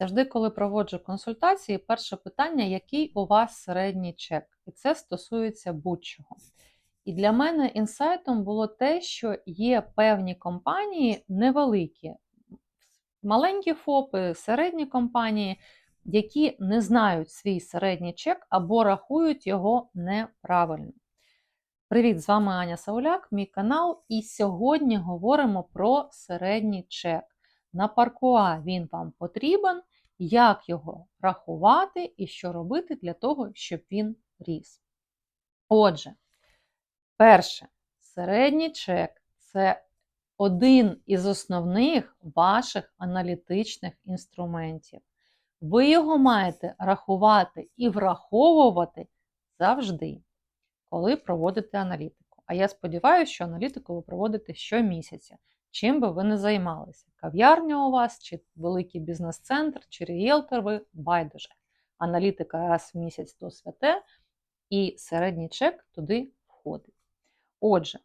Завжди, коли проводжу консультації, перше питання, який у вас середній чек? І це стосується будь-чого. І для мене інсайтом було те, що є певні компанії невеликі, маленькі ФОПи, середні компанії, які не знають свій середній чек або рахують його неправильно. Привіт, з вами Аня Сауляк, мій канал. І сьогодні говоримо про середній чек. На паркуа він вам потрібен, як його рахувати і що робити для того, щоб він ріс. Отже, перше, середній чек це один із основних ваших аналітичних інструментів. Ви його маєте рахувати і враховувати завжди, коли проводите аналітику. А я сподіваюся, що аналітику ви проводите щомісяця. Чим би ви не займалися? Кав'ярня у вас, чи великий бізнес-центр, чи рієлтор ви байдуже. Аналітика раз в місяць то святе, і середній чек туди входить. Отже,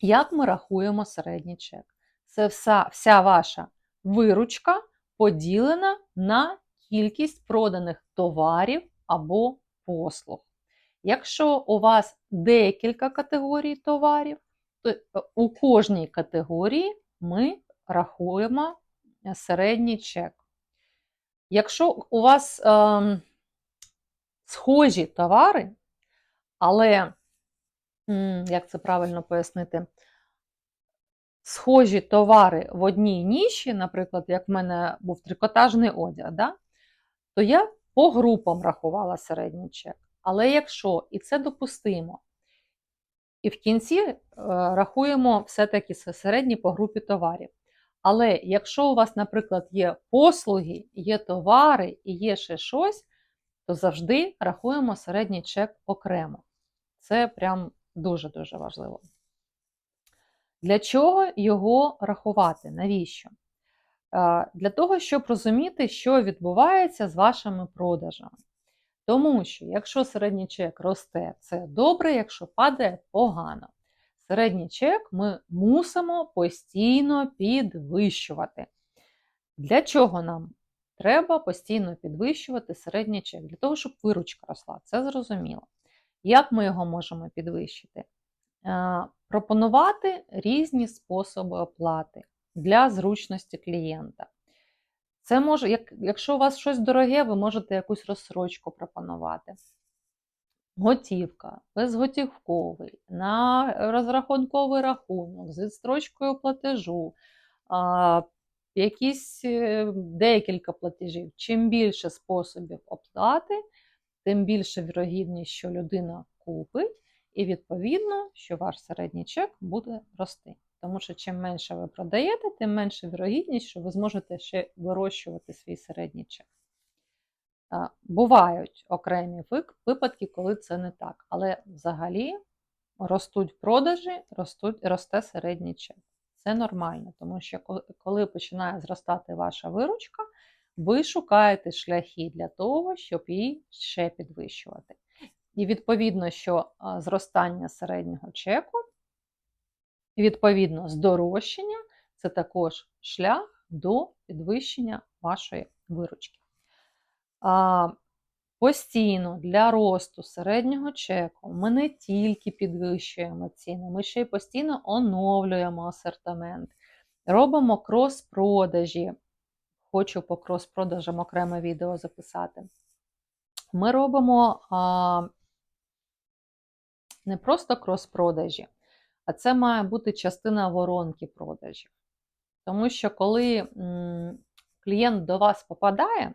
як ми рахуємо середній чек? Це вся, вся ваша виручка поділена на кількість проданих товарів або послуг. Якщо у вас декілька категорій товарів, то у кожній категорії ми рахуємо середній чек. Якщо у вас е, схожі товари, але, як це правильно пояснити, схожі товари в одній ніші, наприклад, як в мене був трикотажний одяг, да, то я по групам рахувала середній чек. Але якщо і це допустимо, і в кінці е, рахуємо все-таки середні по групі товарів. Але якщо у вас, наприклад, є послуги, є товари і є ще щось, то завжди рахуємо середній чек окремо. Це прям дуже-дуже важливо. Для чого його рахувати? Навіщо? Для того, щоб розуміти, що відбувається з вашими продажами. Тому що, якщо середній чек росте, це добре, якщо падає погано. Середній чек ми мусимо постійно підвищувати. Для чого нам треба постійно підвищувати середній чек? Для того, щоб виручка росла, це зрозуміло. Як ми його можемо підвищити? Пропонувати різні способи оплати для зручності клієнта. Це може, як, якщо у вас щось дороге, ви можете якусь розсрочку пропонувати. Готівка, безготівковий, на розрахунковий рахунок, з відстрочкою платежу, якісь е, декілька платежів. Чим більше способів оплати, тим більше вірогідність, що людина купить, і відповідно, що ваш середній чек буде рости. Тому що чим менше ви продаєте, тим менше вірогідність, що ви зможете ще вирощувати свій середній чек. Бувають окремі випадки, коли це не так. Але взагалі ростуть продажі, ростуть, росте середній чек. Це нормально, тому що коли починає зростати ваша виручка, ви шукаєте шляхи для того, щоб її ще підвищувати. І відповідно, що зростання середнього чеку Відповідно, здорожчання це також шлях до підвищення вашої виручки. Постійно для росту середнього чеку ми не тільки підвищуємо ціни, ми ще й постійно оновлюємо асортимент, робимо крос-продажі. Хочу по крос-продажам окреме відео записати. Ми робимо а, не просто крос-продажі, а це має бути частина воронки продажів. Тому що коли клієнт до вас попадає,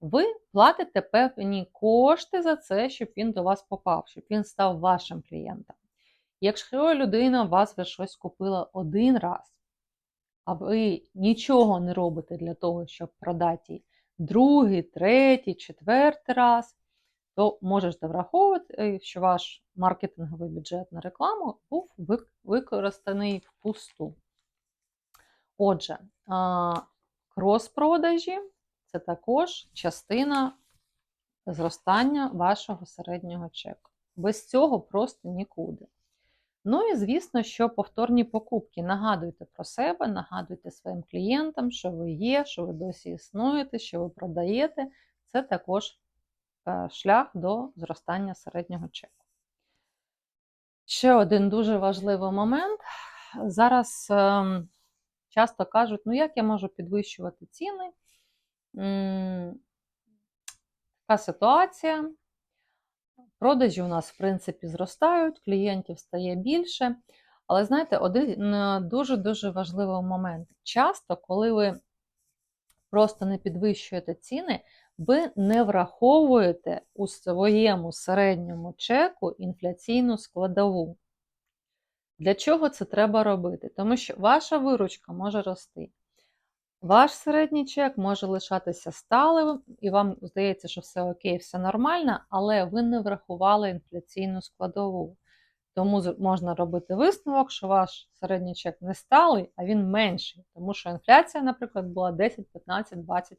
ви платите певні кошти за це, щоб він до вас попав, щоб він став вашим клієнтом. Якщо людина у вас вже щось купила один раз, а ви нічого не робите для того, щоб продати другий, третій, четвертий раз, то можете враховувати, е, що ваш маркетинговий бюджет на рекламу був використаний впусту. Отже, крос-продажі це також частина зростання вашого середнього чеку. Без цього просто нікуди. Ну і звісно, що повторні покупки. Нагадуйте про себе, нагадуйте своїм клієнтам, що ви є, що ви досі існуєте, що ви продаєте. Це також е, шлях до зростання середнього чеку. Ще один дуже важливий момент. Зараз ем, часто кажуть, ну як я можу підвищувати ціни? Така ситуація. Продажі у нас, в принципі, зростають, клієнтів стає більше. Але знаєте, один дуже-дуже важливий момент. Часто, коли ви просто не підвищуєте ціни, ви не враховуєте у своєму середньому чеку інфляційну складову. Для чого це треба робити? Тому що ваша виручка може рости. Ваш середній чек може лишатися сталим, і вам здається, що все окей, все нормально, але ви не врахували інфляційну складову. Тому можна робити висновок, що ваш середній чек не сталий, а він менший, тому що інфляція, наприклад, була 10, 15, 20%.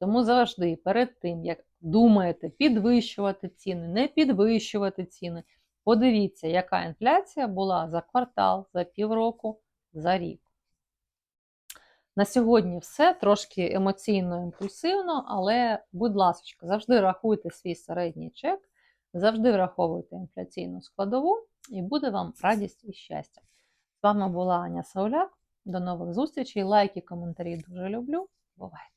Тому завжди перед тим, як думаєте підвищувати ціни, не підвищувати ціни, подивіться, яка інфляція була за квартал, за півроку, за рік. На сьогодні все трошки емоційно, імпульсивно, але, будь ласка, завжди рахуйте свій середній чек, завжди враховуйте інфляційну складову, і буде вам радість і щастя. З вами була Аня Сауляк. До нових зустрічей. Лайки, коментарі дуже люблю. Бувайте!